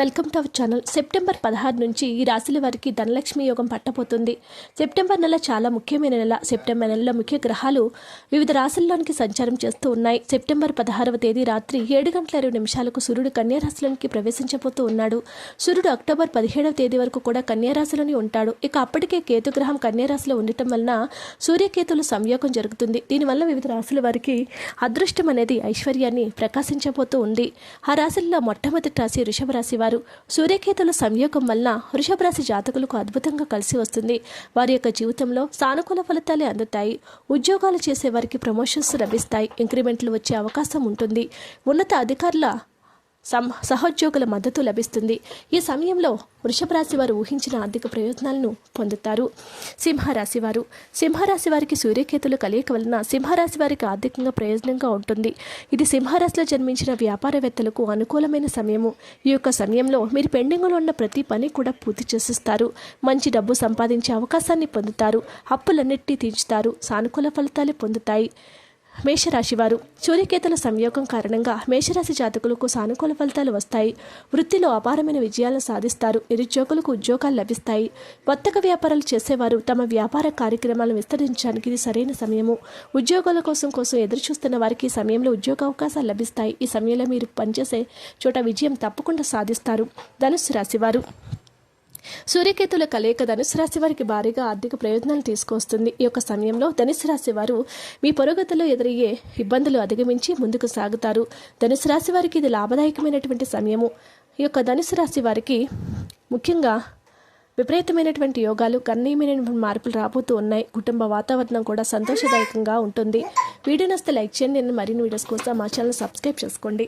Welcome to our channel. September పదహారు నుంచి ఈ రాశుల వారికి ధనలక్ష్మి యోగం పట్టబోతుంది. సెప్టెంబర్ నెల చాలా ముఖ్యమైన నెల. సెప్టెంబర్ నెలలో ముఖ్య గ్రహాలు వివిధ రాశుల్లోనికి సంచారం చేస్తూ ఉన్నాయి. సెప్టెంబర్ పదహారవ తేదీ రాత్రి ఏడు గంటల ఇరవై నిమిషాలకు సూర్యుడు కన్యారాశిలోనికి ప్రవేశించబోతూ ఉన్నాడు. సూర్యుడు అక్టోబర్ పదిహేడవ తేదీ వరకు కూడా కన్యారాశిలోనే ఉంటాడు. ఇక అప్పటికే కేతుగ్రహం కన్యారాశిలో ఉండటం వలన సూర్యకేతుల సంయోగం జరుగుతుంది. దీనివల్ల వివిధ రాశుల వారికి అదృష్టం అనేది ఐశ్వర్యాన్ని ప్రకాశించబోతూ ఉంది. ఆ రాశుల్లో మొట్టమొదటి రాశి వృషభ రాశి వారు సూర్యకేతుల సంయోగం వలన వృషభ రాశి జాతకులకు అద్భుతంగా కలిసి వస్తుంది. వారి యొక్క జీవితంలో సానుకూల ఫలితాలే అందుతాయి. ఉద్యోగాలు చేసే వారికి ప్రమోషన్స్ లభిస్తాయి. ఇంక్రిమెంట్లు వచ్చే అవకాశం ఉంటుంది. ఉన్నత అధికారుల సం సహోద్యోగుల మద్దతు లభిస్తుంది. ఈ సమయంలో వృషభ రాశి వారు ఊహించిన ఆర్థిక ప్రయోజనాలను పొందుతారు. సింహరాశి వారు. సింహరాశి వారికి సూర్యకేతులు కలియక వలన సింహరాశి వారికి ఆర్థికంగా ప్రయోజనంగా ఉంటుంది. ఇది సింహరాశిలో జన్మించిన వ్యాపారవేత్తలకు అనుకూలమైన సమయము. ఈ యొక్క సమయంలో మీరు పెండింగ్లో ఉన్న ప్రతి పని కూడా పూర్తి చేసిస్తారు. మంచి డబ్బు సంపాదించే అవకాశాన్ని పొందుతారు. అప్పులన్నిటినీ తీర్చుతారు. సానుకూల ఫలితాలు పొందుతాయి. మేషరాశివారు సూర్యకేతల సంయోగం కారణంగా మేషరాశి జాతకులకు సానుకూల ఫలితాలు వస్తాయి. వృత్తిలో అపారమైన విజయాలను సాధిస్తారు. నిరుద్యోగులకు ఉద్యోగాలు లభిస్తాయి. వర్తక వ్యాపారాలు చేసేవారు తమ వ్యాపార కార్యక్రమాలను విస్తరించడానికి ఇది సరైన సమయము. ఉద్యోగాల కోసం కోసం ఎదురు చూస్తున్న వారికి ఈ సమయంలో ఉద్యోగ అవకాశాలు లభిస్తాయి. ఈ సమయంలో మీరు పనిచేసే చోట విజయం తప్పకుండా సాధిస్తారు. ధనుస్సు రాశివారు సూర్యకేతుల కలయిక ధనుసు రాశి వారికి భారీగా ఆర్థిక ప్రయోజనాలు తీసుకొస్తుంది. ఈ యొక్క సమయంలో ధనుసు రాశి వారు మీ పొరగతిలో ఎదురయ్యే ఇబ్బందులు అధిగమించి ముందుకు సాగుతారు. ధనుసు రాశి వారికి ఇది లాభదాయకమైనటువంటి సమయము. ఈ యొక్క ధనుసు రాశి వారికి ముఖ్యంగా విపరీతమైనటువంటి యోగాలు గణనీయమైనటువంటి మార్పులు రాబోతూ ఉన్నాయి. కుటుంబ వాతావరణం కూడా సంతోషదాయకంగా ఉంటుంది. వీడియో నస్తే లైక్ చేయండి. నేను మరిన్ని వీడియోస్ కోసం మా ఛానల్ సబ్స్క్రైబ్ చేసుకోండి.